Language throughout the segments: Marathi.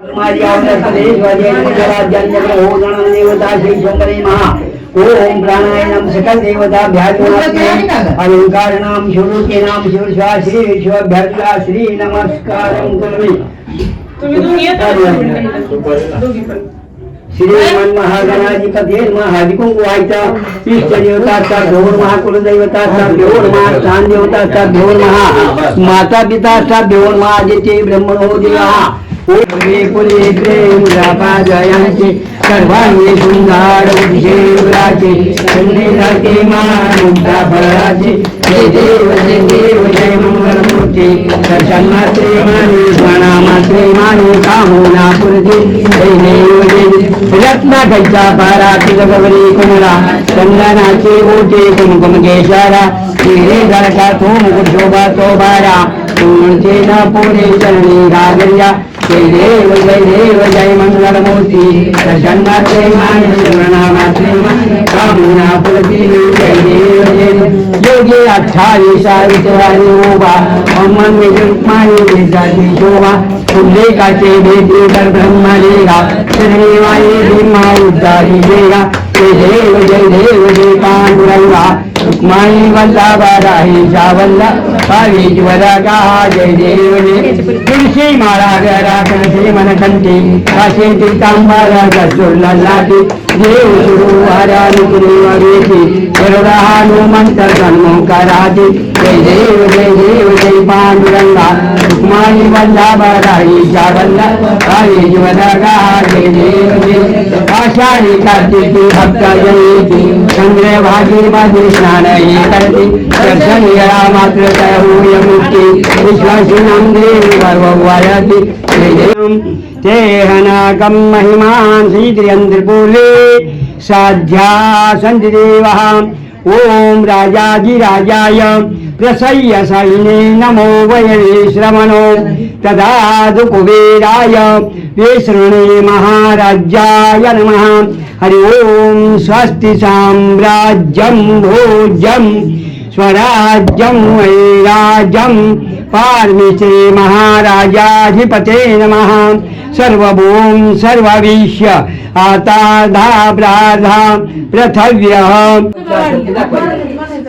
माझी देवता श्री शंकरे महा ओम प्राणायाम सकल देवता अलंकार नाम। शिवके नाम शिव शिवा श्री विश्वभ्यर्था श्री नमस्कार तुम्ही दोघी येता दोघी पण. श्रीमन महागणाधिपती महाधिकुंकू व्हायचा इष्ट देवता ढोर महाकुलदैवता ढोर महा स्थान देवता ढोर महा माता पिता ढोर महाजेते ब्रह्मणो देवा। पुरे पुरे प्रेम जयांचे सर्वांनी सुंदर उद्देवराचे संदेशाचे मानवता फळाचे जय देव जय देव जय मंगलमूर्ती दर्शन मात्रे माने स्मरणा मात्रे माने जय देव जय रत्ना घ्यायचा पारा तिलगवरी चंदनाचे ओटे कुमकुम केशारा तो मुकुट शोभा तो बारा तुमचे ना पोरे चरणी गागर्या जय देव जय देव जय मंगलमूर्ती प्रसन्नाचे मान शरणामाचे स्मरणा मात्रे कामना पुरते जय देव जय योगी अठ्ठावीसा विचारी उभा अमन शोभा उल्लेखाचे भेटी तर ब्रह्मलेगा श्रीवाई भीमा उद्धारी देगा जय देव जय देव जय पांडुरंगा रुक्माई वल्लभा राही शावल्ला पावीज वरगा जय देव जय तुळशी माळा गरा तुळशी मनकंठी काशी तीतांबारा लाटी देव सुरू हरा नुकरी वरेती गरुडा हनुमंत कराती जय देव जय देव जय पांडुरंगा रुक्माई वल्लभा राही वल्ला पावीज वरगा जय देव जय आषाढी कार्तिकी भक्त जयती चंद्र भागी भागी स्नान ये करते दर्शन या मात्र होय मुक्ती विश्वासी नाम देव गर्ववायती ते हनाकम महिमान श्रीद्रियंद्रपूले साध्या सन्ति देवः ॐ राजाधिराजाय प्रसय्य सैने नमो वयवे श्रवणो। तदा कुबेराय विसृणे महाराज्याय नमः। हरि ओं स्वस्ति साम्राज्यं भोज्यं स्वराज्यं वैराज्यं पार्मिश्रे महाराजाधिपते नमः। सर्वभूम सर्वविश्य आता धा प्राधा पृथव्यः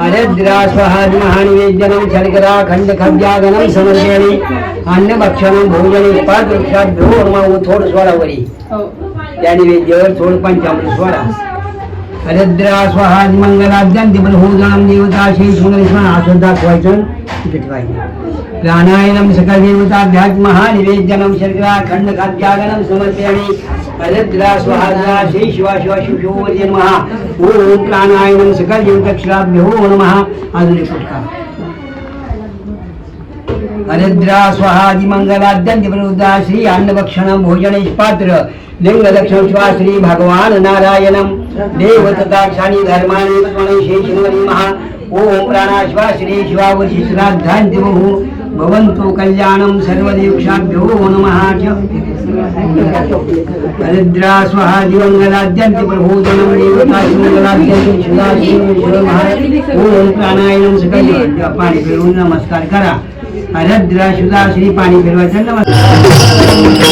हरद्रा स्वहाद महानिवेद्यनं शर्करा खंड खव्यागनं समर्पयामि अन्नभक्षणं भोजने पाच वृक्षात ढोरमा थोड स्वरावरी हो। त्या निवेद्यावर थोड पंचामृत स्वरा हरद्रा स्वहाद मंगलाद्यान दिवल होजाम देवता श्री सुंदरेश्वर असं दाखवायचं तिथे ठेवायचं प्राणायाम सकल देवताभ्याच महानिवेद्यनं शर्करा खंड खाद्यागनं समर्पयामि हरद्रा स्वहाद्रा श्री शिवा शिवा शिव शिववर्य नमः। ओम प्राणायाम सकल देवताक्षराभ्यो नमः। अजून एक फुटका हरिद्रा स्वाहादि मंगलाद्यंत विरुद्धा श्री अन्नभक्षणं भोजनेश पात्र। लिंग लक्षण शिवा श्री भगवान नारायणं देव तथा क्षाणी धर्माणि स्मरण महा ओम प्राणाश्वा श्री शिवावशी श्राद्धांति बहु भवन्तु कल्याणं सर्वदेवक्षाभ्यो नमः च। हरिद्रा स्वाहादि मंगलाद्यंत प्रभोजनं देवता मंगलाद्यंत ओम सकल पाणी फिरवून नमस्कार करा। हरद्रा सुधा श्री पाणी फिरवायचं नमस्कार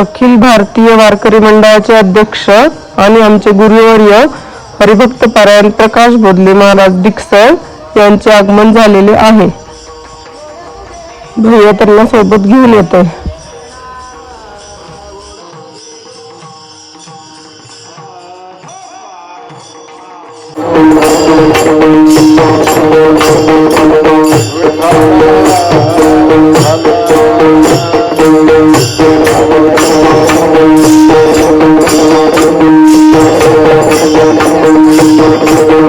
अखिल भारतीय वारकरी मंडळाचे अध्यक्ष आणि आमचे गुरुवर्य हरिभक्त पारायण प्रकाश बोधले महाराज डिकसळ यांचे आगमन झालेले आहे. भैया त्यांना सोबत घेऊन येतोय महाराजांचं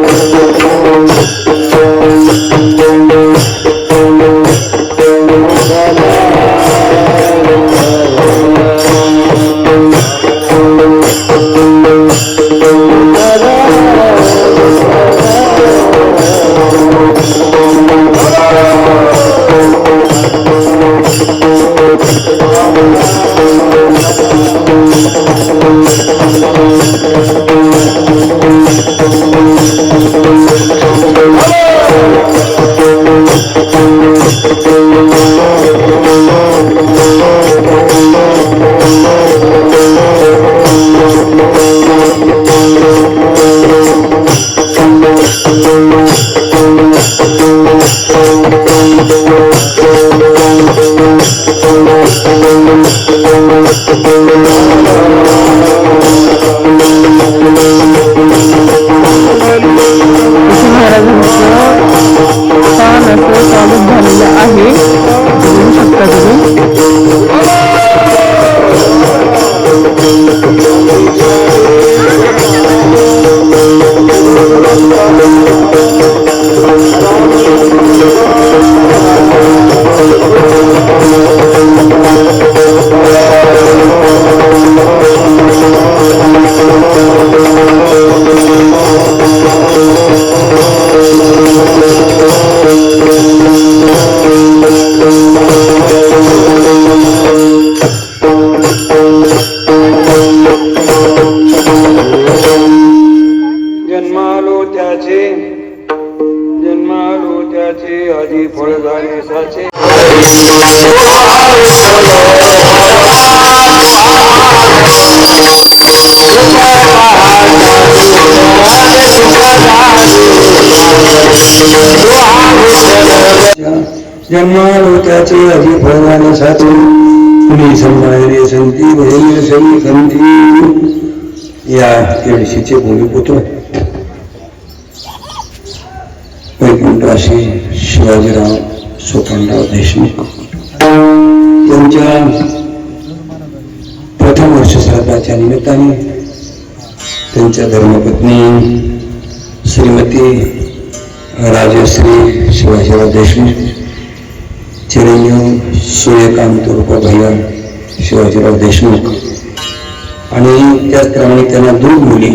जन्मालो त्याचे आधी फळ झाले साचे. कुणी संभाळले संती भैर सरी संती. या केळशीचे भूमिपुत्र वैकुंठाशी शिवाजीराव सोपनराव देशमुख. त्यांच्या प्रथम वर्ष श्राद्धाच्या निमित्ताने त्यांच्या धर्मपत्नी श्रीमती राजश्री शिवाजीराव देशमुख चिरंजीव सूर्यकांत रूपा भैया शिवाजीराव देशमुख. आणि त्याचप्रमाणे त्यांना दोन मुली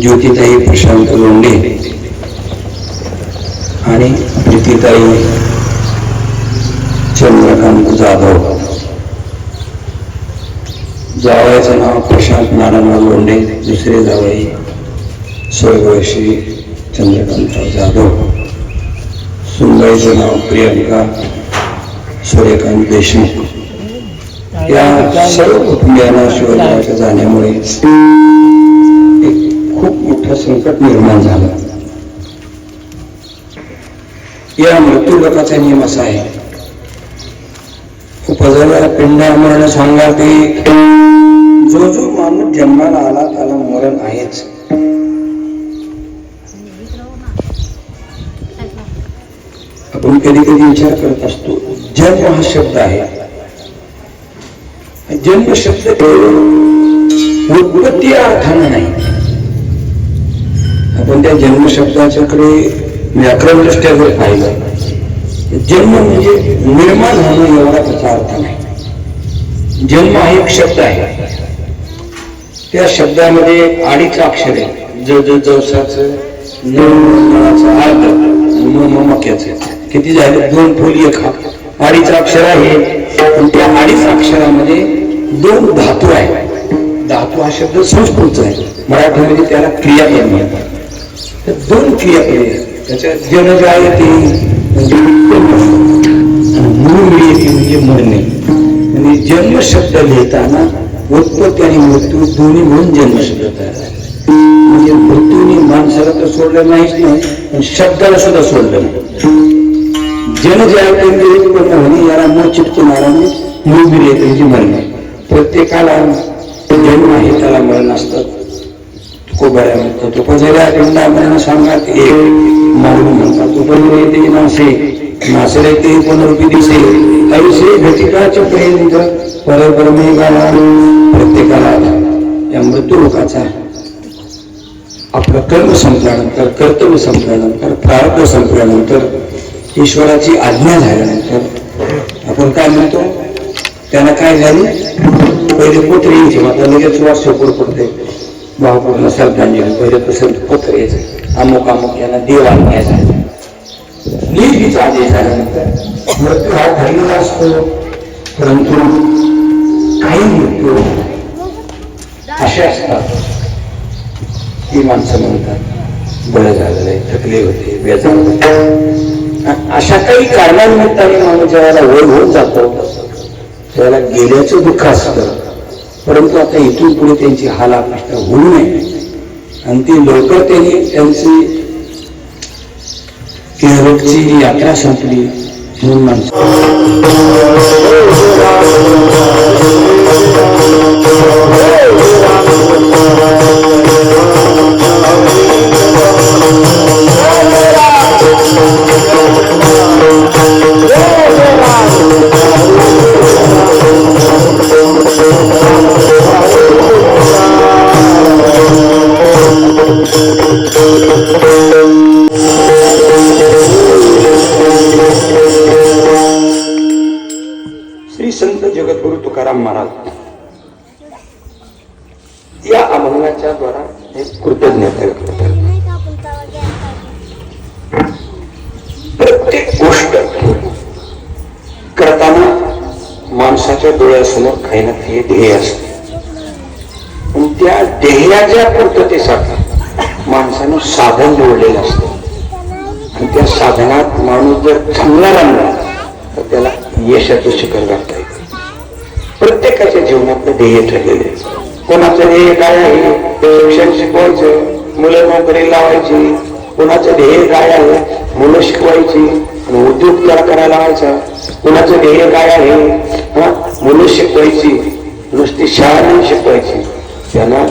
ज्योतिताई प्रशांत लोंढे आणि प्रीतीताई चंद्रकांत जाधव. जावयाचं नाव प्रशांत नारायणराव लोंढे दुसरे जावई स्वर्गवशी चंद्रकांत जाधव. सुनबाईचं नाव प्रियंका सूर्यकांत देशमुख. या सर्व कुटुंबियांना शिवरायाच्या जाण्यामुळे एक खूप मोठं संकट निर्माण झालं. या मृत्यूलोकाचा नियम असा आहे. उपजला पिंडा मरण सांगा ते जो जो माणूस जन्माला आला त्याला मरण आहेच. आपण कधी कधी विचार करत असतो जन्म हा शब्द आहे. जन्म शब्द उत्पत्ती या अर्थानं नाही. आपण त्या जन्म शब्दाच्याकडे व्याकरण दृष्ट्या जर पाहिलं जन्म म्हणजे निर्माण होणं एवढा त्याचा अर्थ नाही. जन्म हा एक शब्द आहे. त्या शब्दामध्ये अडीच अक्षर आहे ज ज जवसाचं न अर्ध म मक्याचं किती झाले? दोन फुल एक हा अडीच अक्षर आहे. पण त्या अडीच अक्षरामध्ये दोन धातू आहे धातू हा शब्द संस्कृतचा आहे. मराठीमध्ये त्याला क्रियापद म्हणतात. तर दोन क्रियापदे आहेत. त्याच्यात जनजायते म्हणजे मूळ येते म्हणजे मरणे. आणि जन्म शब्द लिहिताना उत्पत्ती आणि मृत्यू दोन्ही म्हणून जन्म शब्द तयार आहे म्हणजे मृत्यूने माणसाला तर सोडलं नाहीच नाही पण शब्दाला सुद्धा सोडलं नाही. जन जे केंद्रित उत्पन्न होणे याला न चिटकणारा मूलगिरी आहे त्यांची म्हणणे प्रत्येकाला जन्म आहे त्याला मरण असतात कोबऱ्या म्हणतात तो पजऱ्या पिंडामरण सांगण्यात एक मारून म्हणतात. तो ते नासे नासरे ते पुनरुपी दिसे ऐसे घटिकाचे पर्यंत परब्रह्मे गाला प्रत्येकाला या मृत्यू लोकाचा आपलं कर्म संपल्यानंतर कर्तव्य संपल्यानंतर प्रारब्ध संपल्यानंतर ईश्वराची आज्ञा झाल्यानंतर आपण काय म्हणतो? त्याला काय झाली? पहिले पुत्र यायचे. माता आता लगेच वास पडते. महापूर्ण श्रद्धांजली. पहिले तसं पुत्र यायचं. अमुक अमुक यांना देव आणण्याचा नीतीचा आदेश झाल्यानंतर मृत्यू हा झालेला असतो. परंतु काही मृत्यू असे असतात. ती माणसं म्हणतात बरं झालेलं आहे थकले होते बेजार होते. अशा काही कारणानिमित्ताने माणूस ज्याला वय होत जातो. त्याला गेल्याचं दुःख असतं. परंतु आता इथून पुढे त्यांची हाल अपेक्षा होऊ नये. आणि ती लवकर त्यांनी त्यांची रोगची जी यात्रा संपली म्हणून माणसं माणसाच्या डोळ्यासमोर काही ना काही ध्येय असते. पण त्या ध्येयाच्या पूर्ततेसाठी माणसानं साधन जोडलेलं असतं. आणि त्या साधनात माणूस जर चांगला राहिला तर त्याला यशाचं शिखर गाठता येतं. प्रत्येकाच्या जीवनातलं ध्येय ठरलेले आहे. कोणाचं ध्येय काय आहे? शिक्षण शिकवायचं मुलं नोकरी लावायची. कोणाचं ध्येय काय आहे? मुलं शिकवायची. आणि उद्योग त्याला करायला लावायचा. कुणाचं ध्येय काय आहे? हा? मुलं शिकवायची नुसती शाळा शिकवायची. त्यांना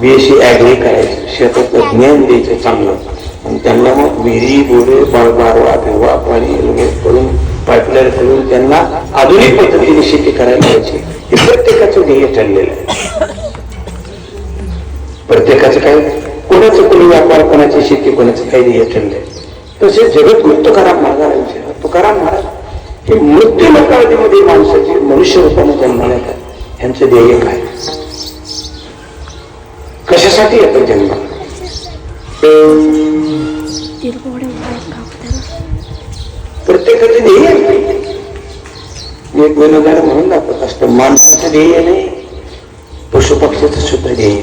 बीएससी ऍग्री करायचं शेतातलं ज्ञान द्यायचं चांगलं. आणि त्यांना मग विहिरी बोरे बळबारवा भिवा पाणी करून पाईपलाईन करून त्यांना आधुनिक पद्धतीने शेती करायला पाहिजे हे प्रत्येकाचं ध्येय ठरलेलं आहे. प्रत्येकाचं काय? कोणाचं कोणी व्यापार कोणाची शेती कोणाचं काही ध्येय ठरलंय. तसे जगत तुकाराम महाराजांचे तुकाराम महाराज हे मृत्यू लोकांमध्ये माणसाची मनुष्य रूपाने जन्माला येतात ह्यांचं ध्येय काय? कशासाठी येतं जन्म? प्रत्येकाचे ध्येय एक गुन्हेगार म्हणून दाखवत असतो माणसाचं ध्येय नाही पशु पक्षाचं सुद्धा ध्येय.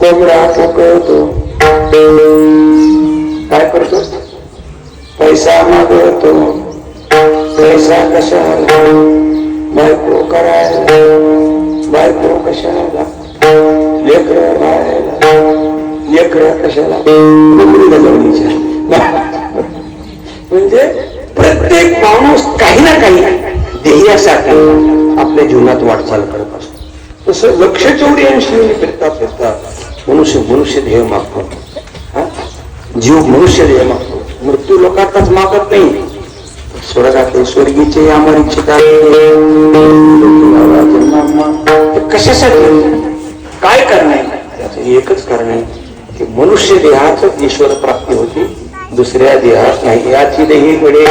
कोंबडा पकळतो काय करतो? पैसा मागवतो. पैसा कशाला? बायको करायला. बायको कशाला? लेकर राहायला. लेकर कशाला? नोकरी म्हणजे प्रत्येक माणूस काही ना काही ध्येयासाठी आपल्या जीवनात वाटचाल करत असतो. तसं लक्ष चौऱ्याऐंशी फिरता फिरता मनुष्य मनुष्य ध्येय मागतो. हा? जीव मनुष्य ध्येय मागतो. मृत्यू लोकांचाच मागत नाही. स्वर्गातले स्वर्गीचे कशासाठी? काय करणार त्याचं एकच कारण आहे की मनुष्य देहाच ईश्वर प्राप्ती होती दुसऱ्या देहात नाही. याची देही घडे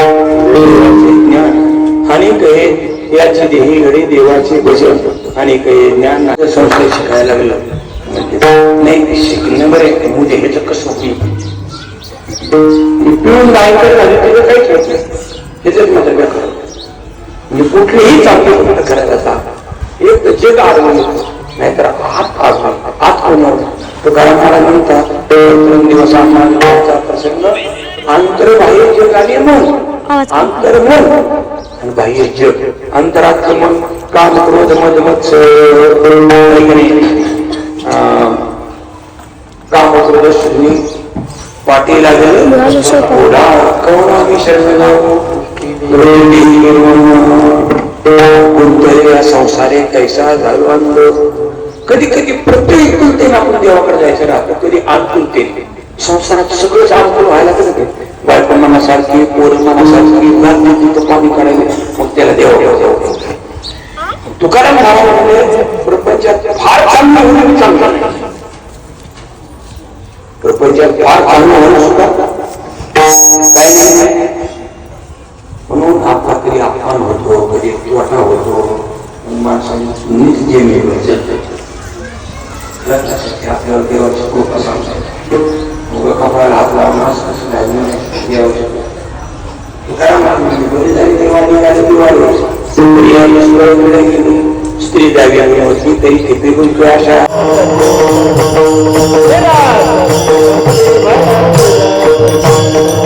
ज्ञान. आणि कहे याची देही घडे देवाचे भजन. आणि कहे ज्ञान संशय शिकायला लागलं. म्हणजे, नाही शिकणं बरे उद्या तर कसं होईल? पिऊन काही खेळत नाही. ह्याच्यात माझं व्याकरण म्हणजे कुठलीही चांगली गोष्ट करायला जा एक तर जग आडवून येतो नाहीतर हात आडवून हात कोणावर तो कारण मला म्हणतात दोन दिवस आत्माचा प्रसंग अंतर बाह्य जग आणि मन. अंतर मन आणि बाह्य जग. अंतरातलं मन. काम क्रोध मध मत्सर सर्वश्री पाठी लागेल ओढा कवना विसरला कोणतरी या संसारे कैसा झालो कधी कधी प्रत्येक कुलतेने आपण देवाकडे जायचं राहतो कधी आलकुलते संसारात सगळंच आलकुल व्हायला लागतं बायको मनासारखी पोर मनासारखी घाल तिथं पाणी काढायला मग त्याला देवाकडे जाऊ देवा तुकाराम महाराज प्रपंचात फार चांगलं होणं चांगलं प्रपंचात फार चांगलं होणं सुद्धा काही नाही म्हणून आपला कधी अपमान होतो कधी तोटा होतो माणसाने नीट जे मिळवायचं आपल्याला देवाची कृपा सांगतो मग कपाळाला हात लावून असं असं देवाची स्त्री द्यावी आणि होती तरी ते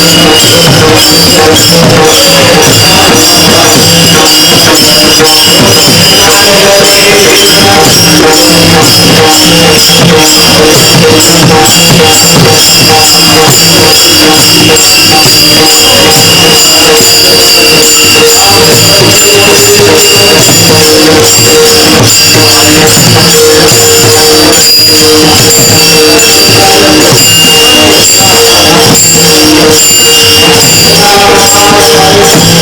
अशा पंढरनाथ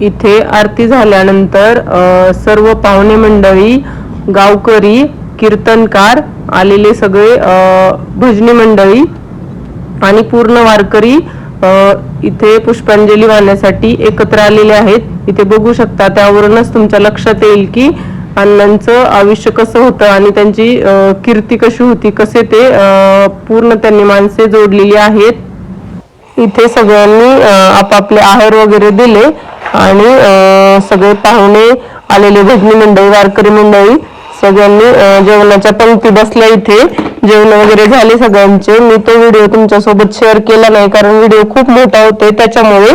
इथे आरती झाल्यानंतर सर्व पाहुणे मंडळी गावकरी कीर्तनकार आलेले सगळे भजनी मंडळी आणि पूर्ण वारकरी इथे पुष्पांजली वाहण्यासाठी एकत्र आलेले आहेत. इथे बघू शकता त्यावरूनच तुमच्या लक्षात येईल की अण्णांचं आयुष्य कसं होतं आणि त्यांची कीर्ती कशी होती कसे ते पूर्ण त्यांनी माणसे जोडलेली आहेत. इथे सगळ्यांनी आपापले आहार वगैरे दिले. आणि सगळे पाहुणे आलेले भजनी मंडळी वारकरी मंडळी सगळ्यांनी जेवणाच्या पंक्ती बसल्या इथे. जेवण वगैरे झाले सगळ्यांचे. मी तो व्हिडिओ तुमच्यासोबत शेअर केला नाही कारण व्हिडिओ खूप मोठा होतोय त्याच्यामुळे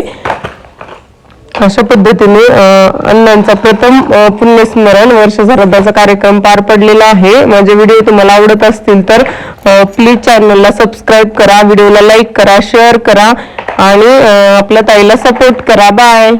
अशा पद्धतीने अण्णांचा प्रथम पुण्यस्मरण वर्ष श्राद्धाचा कार्यक्रम पार पडलेला आहे. माझे व्हिडिओ तुम्हाला आवडत असतील तर प्लीज चॅनलला सबस्क्राईब करा व्हिडिओला लाईक करा शेअर करा आणि आपल्या ताईला सपोर्ट करा. बाय